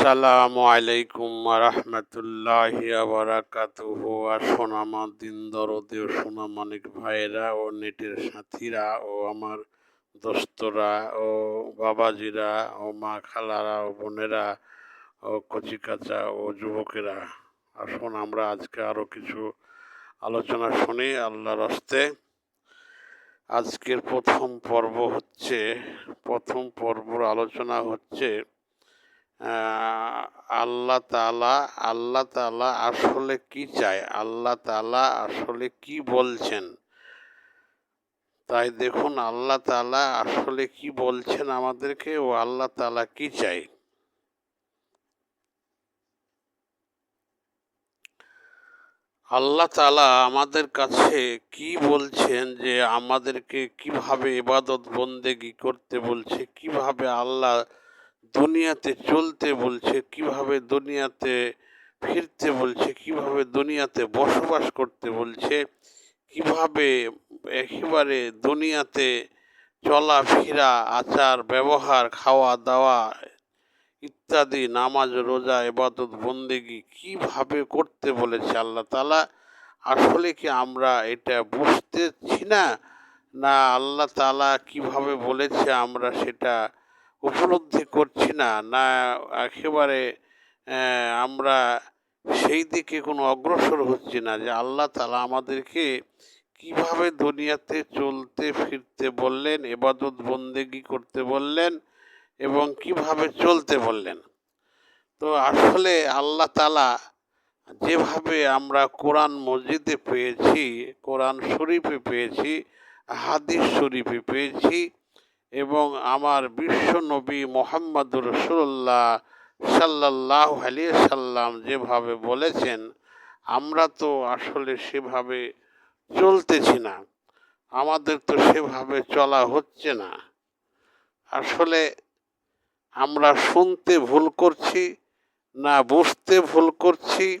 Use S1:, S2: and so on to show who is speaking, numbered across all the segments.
S1: আসসালামু আলাইকুম রহমতুল্লাহ বারাকাতুহ আসুন আমার দিন দরদি ও সোনামানিক ভাইয়েরা ও নেটের সাথীরা ও আমার দোস্তরা ও বাবাজিরা ও মা খালারা ও বোনেরা ও কচিকাচা ও যুবকেরা। আসুন আমরা আজকে আরও কিছু আলোচনা শুনি আল্লাহর হস্তে। আজকের প্রথম পর্ব হচ্ছে, প্রথম পর্বর আলোচনা হচ্ছে আল্লাহ তালা আল্লাহ তালা আসলে কি চায়? আল্লাহ তালা আসলে কি বলছেন? তাই দেখুন, আল্লাহ তালা আসলে কি বলছেন আমাদেরকে ও আল্লাহ তালা কি চাই আল্লাহ তালা আমাদের কাছে কি বলছেন যে আমাদেরকে কীভাবে ইবাদত বন্দেগি করতে বলছে? কীভাবে আল্লাহ দুনিয়াতে চলতে বলছে, কীভাবে দুনিয়াতে ফিরতে বলছে, কীভাবে দুনিয়াতে বসবাস করতে বলছে, কীভাবে একেবারে দুনিয়াতে চলাফেরা, আচার, ব্যবহার খাওয়া দাওয়া ইত্যাদি, নামাজ, রোজা এবাদত বন্দেগি কীভাবে করতে বলেছে আল্লাহ তালা আসলে কি আমরা এটা বুঝতেছি না? না আল্লাহ তালা কীভাবে বলেছে আমরা সেটা উপলব্ধি করছি না না একেবারে আমরা সেই দিকে কোনো অগ্রসর হচ্ছি না যে আল্লাহ তালা আমাদেরকে কীভাবে দুনিয়াতে চলতে, ফিরতে বললেন, এবাদত বন্দেগি করতে বললেন এবং কীভাবে চলতে বললেন। তো আসলে আল্লাহ তালা যেভাবে আমরা কোরআন মসজিদে পেয়েছি, কোরআন শরীফে পেয়েছি, হাদিস শরীফে পেয়েছি এবং আমার বিশ্ব নবী মোহাম্মদুর রসুল্লাহ সাল্লাহ আলিয়া সাল্লাম যেভাবে বলেছেন, আমরা তো আসলে সেভাবে চলতেছি না। আমাদের তো সেভাবে চলা হচ্ছে না। আসলে আমরা শুনতে ভুল করছি, না বুঝতে ভুল করছি,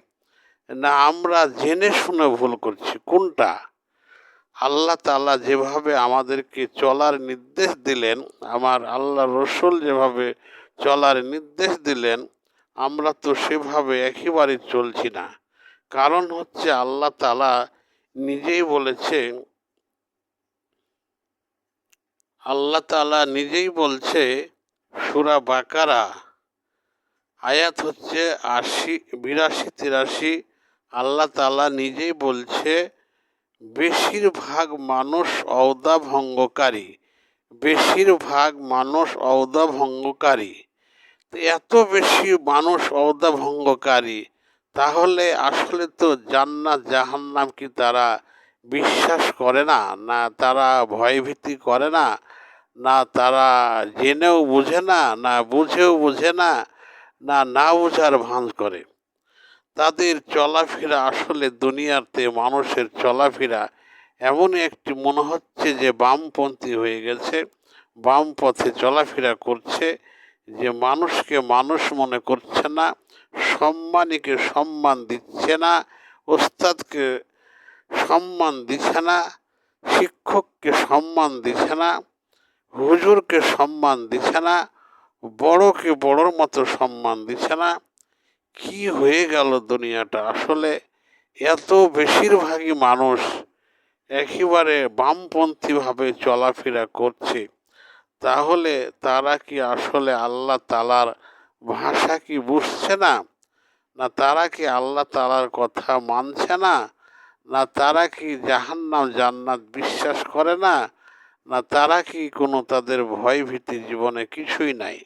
S1: না আমরা জেনে শুনে ভুল করছি। কোনটা? আল্লাহ তাআলা যেভাবে আমাদেরকে চলার নির্দেশ দিলেন, আমার আল্লাহ রসুল যেভাবে চলার নির্দেশ দিলেন, আমরা তো সেভাবে একেবারে চলছি না। কারণ হচ্ছে আল্লাহ তালা নিজেই বলেছে আল্লাহ তালা নিজেই বলছে, সুরা বাকারা, আয়াত হচ্ছে আশি, বিরাশি, তিরাশি, আল্লাহ তালা নিজেই বলছে বেশিরভাগ মানুষ অওদা ভঙ্গকারী বেশিরভাগ মানুষ অওদা ভঙ্গকারী এত বেশি মানুষ অওদা ভঙ্গকারী তাহলে আসলে তো জান্নাত, জাহান্নাম কি তারা বিশ্বাস করে না? না তারা ভয়ভীতি করে না? না তারা জেনেও বুঝে না? না বুঝেও বুঝে না? না না বোঝার ভাঁজ করে? তাদের চলাফেরা আসলে দুনিয়াতে মানুষের চলাফেরা এমন একটি মনে হচ্ছে যে বামপন্থী হয়ে গেছে বাম পথে চলাফেরা করছে, যে মানুষকে মানুষ মনে করছে না, সম্মানীকে সম্মান দিচ্ছে না, ওস্তাদকে সম্মান দিচ্ছে না, শিক্ষককে সম্মান দিছে না, হুজুরকে সম্মান দিছে না, বড়কে বড়র মতো সম্মান দিছে না কি হয়ে গেল দুনিয়াটা? আসলে এত বেশিরভাগই মানুষ একেবারে বামপন্থীভাবে চলাফেরা করছে। তাহলে তারা কি আসলে আল্লাহ তালার ভাষা কি বুঝছে না? না তারা কি আল্লাহ তালার কথা মানছে না? না তারা কি জাহান্নাম, জান্নাত বিশ্বাস করে না? না তারা কি কোনো তাদের ভয় ভীতি জীবনে কিছুই নাই?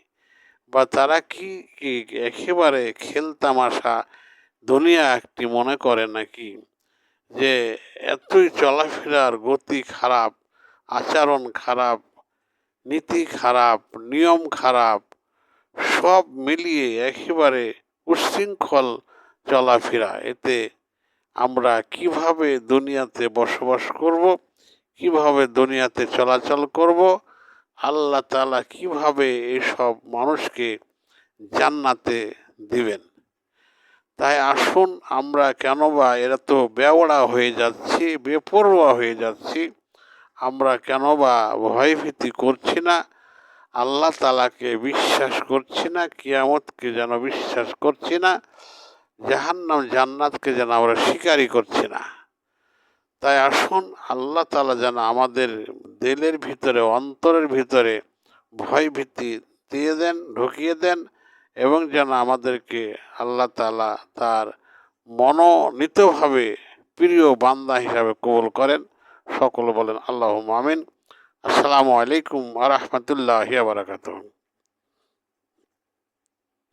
S1: বা তারা কি কি একেবারে খেলতামাশা দুনিয়া একটি মনে করে নাকি? যে এতই চলাফেরার গতি খারাপ, আচরণ খারাপ, নীতি খারাপ, নিয়ম খারাপ, সব মিলিয়ে একেবারে উচ্ছৃঙ্খল চলাফেরা। এতে আমরা কীভাবে দুনিয়াতে বসবাস করব, কীভাবে দুনিয়াতে চলাচল করব আল্লাহ তালা কীভাবে এসব মানুষকে জান্নাতে দিবেন? তাই আসুন আমরা কেন বা এরা তো বেওড়া হয়ে যাচ্ছি, বেপরোয়া হয়ে যাচ্ছি, আমরা কেন বা ভয়ভীতি করছি না, আল্লাহ তালাকে বিশ্বাস করছি না, কিয়ামতকে যেন বিশ্বাস করছি না, জাহান্নাম জান্নাতকে যেন আমরা স্বীকারই করছি না। তাই আসুন আল্লাহ তালা যেন আমাদের দিলের ভিতরে, অন্তরের ভিতরে ভয় ভীতি দিয়ে দেন, ঢুকিয়ে দেন এবং যেন আমাদেরকে আল্লাহ তালা তার মনোনীতভাবে প্রিয় বান্দা হিসাবে কবুল করেন। সকল বলেন আল্লাহ মামিন আসসালামু আলাইকুম আ রহমতুল্লাহ বারাকাতুহ।